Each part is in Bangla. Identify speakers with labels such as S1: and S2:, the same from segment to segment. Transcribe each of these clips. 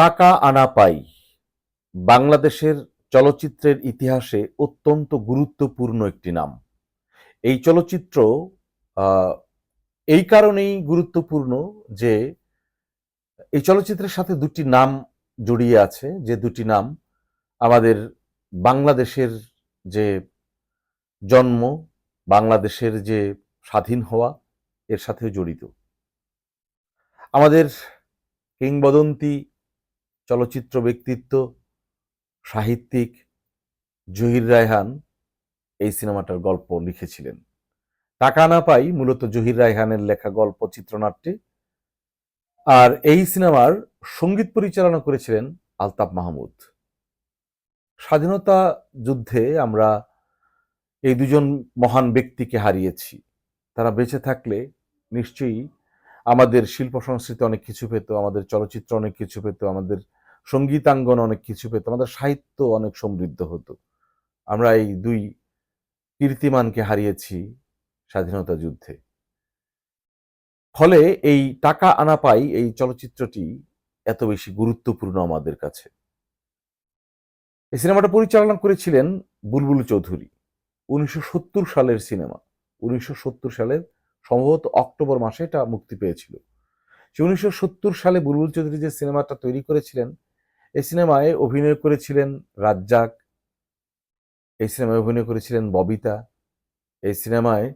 S1: টাকা আনা পাই। বাংলাদেশের চলচ্চিত্রের ইতিহাসে অত্যন্ত গুরুত্বপূর্ণ একটি নাম। এই চলচ্চিত্র এই কারণেই গুরুত্বপূর্ণ যে এই চলচ্চিত্রের সাথে দুটি নাম জড়িয়ে আছে, যে দুটি নাম আমাদের বাংলাদেশের যে জন্ম, বাংলাদেশের যে স্বাধীন হওয়া, এর সাথে জড়িত। আমাদের কিংবদন্তি চলচ্চিত্র ব্যক্তিত্ব, সাহিত্যিক জহির রায়হান এই সিনেমাটার গল্প লিখেছিলেন। টাকা না পাই মূলত জহির রায়হানের লেখা গল্প, চিত্রনাট্যে। আর এই সিনেমার সংগীত পরিচালনা করেছিলেন আলতাফ মাহমুদ। স্বাধীনতা যুদ্ধে আমরা এই দুজন মহান ব্যক্তিকে হারিয়েছি। তারা বেঁচে থাকলে নিশ্চয়ই আমাদের শিল্প সংস্কৃতি অনেক কিছু পেত, আমাদের চলচ্চিত্র অনেক কিছু পেত, আমাদের সঙ্গীতাঙ্গন অনেক কিছু পেত, আমাদের সাহিত্য অনেক সমৃদ্ধ হতো। আমরা এই দুই কীর্তিমানকে হারিয়েছি স্বাধীনতা যুদ্ধে। ফলে এই টাকা আনা পাই এই চলচ্চিত্রটি এত বেশি গুরুত্বপূর্ণ আমাদের কাছে। এই সিনেমাটা পরিচালনা করেছিলেন বুলবুল চৌধুরী, উনিশশো সত্তর সালের সিনেমা। উনিশশো সালের সম্ভবত অক্টোবর মাসে এটা মুক্তি পেয়েছিল। সে উনিশশো সত্তর সালে বুলবুল চৌধুরী যে সিনেমাটা তৈরি করেছিলেন এই সিনেমায় অভিনয় করেছিলেন রাজ্জাক, এই সিনেমায় অভিনয় করেছিলেন ববিতা, এই সিনেমায়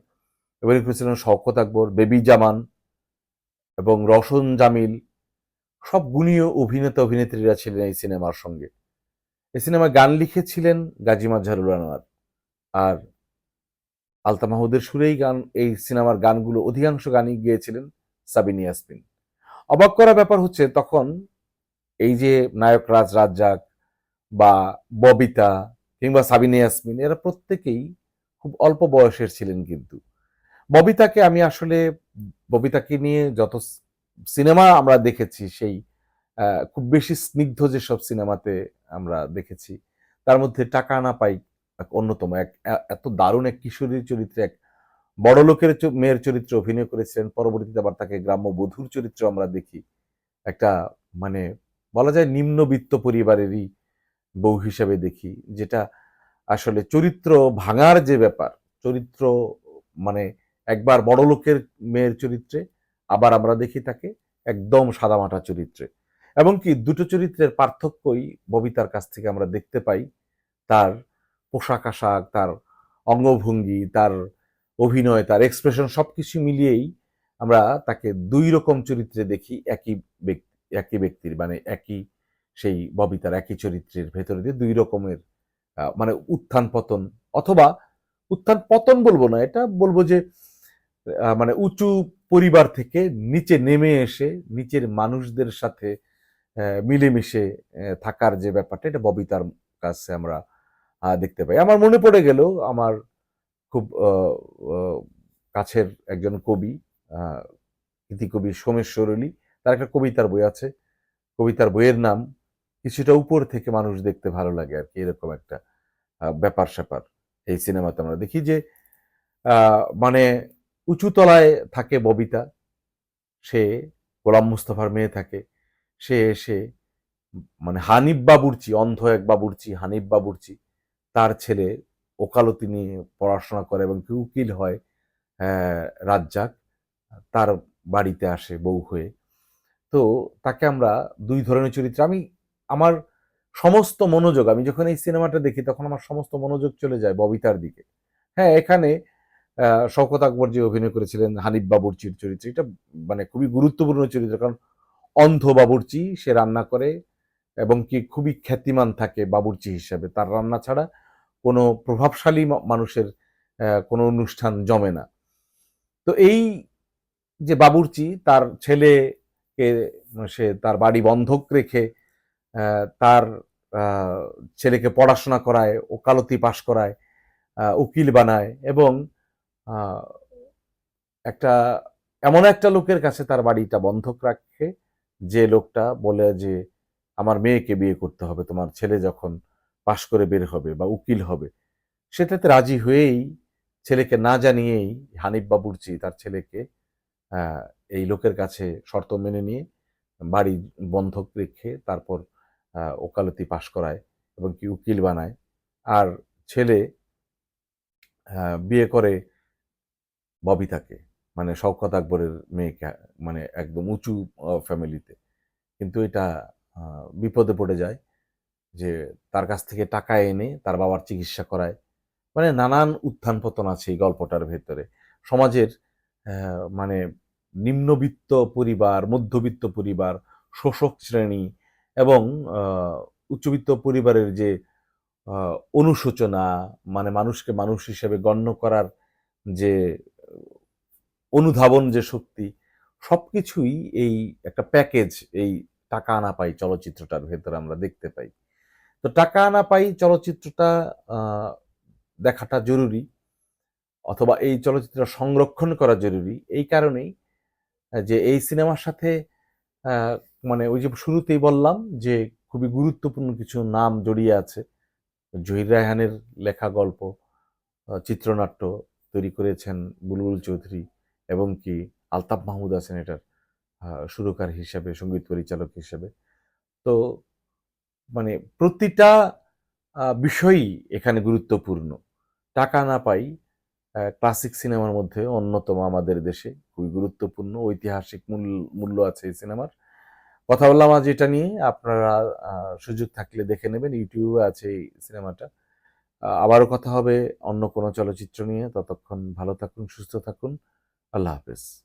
S1: অভিনয় করেছিলেন শওকত আকবর, বেবি জামান এবং রওশন জামিল। সব গুণীয় অভিনেতা অভিনেত্রীরা ছিলেন এই সিনেমার সঙ্গে। এই সিনেমায় গান লিখেছিলেন গাজী মাজহারুল আনোয়ার আর আলতা মাহমুদের সুরেই গান, এই সিনেমার গানগুলো অধিকাংশ গানই গিয়েছিলেন সাবিন ইয়াসমিন। অবাক করা ব্যাপার হচ্ছে তখন এই যে নায়ক রাজ রাজ্জাক বা ববিতা কিংবা সাবিন ইয়াসমিন, এরা প্রত্যেকেই খুব অল্প বয়সের ছিলেন কিন্তু। ববিতাকে আমি আসলে, ববিতাকে নিয়ে যত সিনেমা আমরা দেখেছি, সেই খুব বেশি স্নিগ্ধ যেসব সিনেমাতে আমরা দেখেছি, তার মধ্যে টাকা না পাই অন্যতম। এক এত দারুণ এক কিশোরীর চরিত্রে, এক বড় লোকের মেয়ের চরিত্রে অভিনয় করেছিলেন। পরবর্তীতে আবার তাকে গ্রাম্য বধূর চরিত্র আমরা দেখি। একটা মানে বলা যায় নিম্নবিত্ত পরিবারেরই বউ হিসাবে দেখি, যেটা আসলে চরিত্র ভাঙার যে ব্যাপার, চরিত্র মানে একবার বড় লোকের মেয়ের চরিত্রে, আবার আমরা দেখি তাকে একদম সাদামাটা চরিত্রে। এবং কি দুটো চরিত্রের পার্থক্যই ববিতার কাছ থেকে আমরা দেখতে পাই। তার পোশাক আশাক, তার অঙ্গভঙ্গি, তার অভিনয়, তার এক্সপ্রেশন সব কিছু মিলিয়েই আমরা তাকে দুই রকম চরিত্রে দেখি, একই ব্যক্তি একই ব্যক্তির মানে একই সেই ববিতার, একই চরিত্রের ভেতরে দিয়ে দুই রকমের মানে উত্থান পতন অথবা উত্থান পতন বলব না, এটা বলব যে মানে উঁচু পরিবার থেকে নিচে নেমে এসে নিচের মানুষদের সাথে মিলেমিশে থাকার যে ব্যাপারটা, এটা ববিতার কাছে আমরা দেখতে পাই। আমার মনে পড়ে গেল আমার খুব কাছের একজন কবি কবি সোমেশ্বর অলি তার একটা কবিতার বই আছে। কবিতার বইয়ের নাম, কিছুটা উপর থেকে মানুষ দেখতে ভালো লাগে আর কি এরকম একটা ব্যাপার স্যাপার এই সিনেমাতে আমরা দেখি যে মানে উঁচু তলায় থাকে ববিতা, সে গোলাম মুস্তফার মেয়ে থাকে, সে এসে মানে হানিফ বাবুর্চি, অন্ধ এক বাবুর্চি, হানিফ বাবুর্চি, তার ছেলে ওকালতি নিয়ে পড়াশোনা করে এবং উকিল হয় রাজ্জাক, তার বাড়িতে আসে বউ হয়ে। তো তাকে আমরা দুই ধরনের চরিত্র, আমি আমার সমস্ত মনোযোগ, আমি যখন এই সিনেমাটা দেখি তখন আমার সমস্ত মনোযোগ চলে যায় ববিতার দিকে। হ্যাঁ এখানে শওকত আকবর যে অভিনয় করেছিলেন হানিফ বাবুর্চির চরিত্র, এটা মানে খুবই গুরুত্বপূর্ণ চরিত্র, কারণ অন্ধ বাবুর্চি, সে রান্না করে এবং কি খুবই খ্যাতিমান থাকে বাবুর্চি হিসাবে, তার রান্না ছাড়া কোনো প্রভাবশালী মানুষের কোনো অনুষ্ঠান জমে না। তো এই যে বাবুর্চি, তার ছেলেকে সে তার বাড়ি বন্ধক রেখে তার ছেলেকে পড়াশোনা করায় ওকালতি পাশ করায় উকিল বানায় এবং একটা, এমন একটা লোকের কাছে তার বাড়িটা বন্ধক রাখে যে লোকটা বলে যে, আমার মেয়েকে বিয়ে করতে হবে, তোমার ছেলে যখন পাশ করে বের হবে বা উকিল হবে সেটাতে রাজি হয়েই, ছেলেকে না জানিয়েই হানিফ বাবুর্চি তার ছেলেকে এই লোকের কাছে শর্ত মেনে নিয়ে বাড়ি বন্ধক রেখে তারপর ওকালতি পাশ করায় এবং কি উকিল বানায়। আর ছেলে বিয়ে করে ববিতাকে মানে শওকত আকবরের মেয়েকে মানে একদম উঁচু ফ্যামিলিতে কিন্তু এটা বিপদে পড়ে যায় যে তার কাছ থেকে টাকা এনে তার বাবার চিকিৎসা করায়। মানে নানান উত্থান পতন আছে এই গল্পটার ভেতরে। সমাজের মানে নিম্নবিত্ত পরিবার, মধ্যবিত্ত পরিবার, শোষক শ্রেণি এবং উচ্চবিত্ত পরিবারের যে অনুশোচনা মানে মানুষকে মানুষ হিসেবে গণ্য করার যে, অনুধাবন, যে শক্তি, সবকিছুই এই একটা প্যাকেজ, এই টাকা আনা পাই চলচ্চিত্রটার ভেতরে আমরা দেখতে পাই। তো টাকা আনা পাই চলচ্চিত্রটা দেখাটা জরুরি, অথবা এই চলচ্চিত্রটা সংরক্ষণ করা জরুরি, এই কারণেই যে এই সিনেমার সাথে মানে ওই যে শুরুতেই বললাম যে খুবই গুরুত্বপূর্ণ কিছু নাম জড়িয়ে আছে। জহির রায়হানের লেখা গল্প চিত্রনাট্য তৈরি করেছেন বুলবুল চৌধুরী এবং কি আলতাফ মাহমুদ আছেন এটার সুরকার হিসাবে, সংগীত পরিচালক হিসাবে। তো মানে প্রতিটা বিষয়ই এখানে গুরুত্বপূর্ণ। টাকা না পাই ক্লাসিক সিনেমার মধ্যে অন্যতম আমাদের দেশে। খুবই গুরুত্বপূর্ণ, ঐতিহাসিক মূল, মূল্য আছে এই সিনেমার কথা বললাম আজ এটা নিয়ে, আপনারা সুযোগ থাকলে দেখে নেবেন, ইউটিউবে আছে এই সিনেমাটা আবারও কথা হবে অন্য কোনো চলচ্চিত্র নিয়ে। ততক্ষণ ভালো থাকুন, সুস্থ থাকুন। আল্লাহ হাফেজ।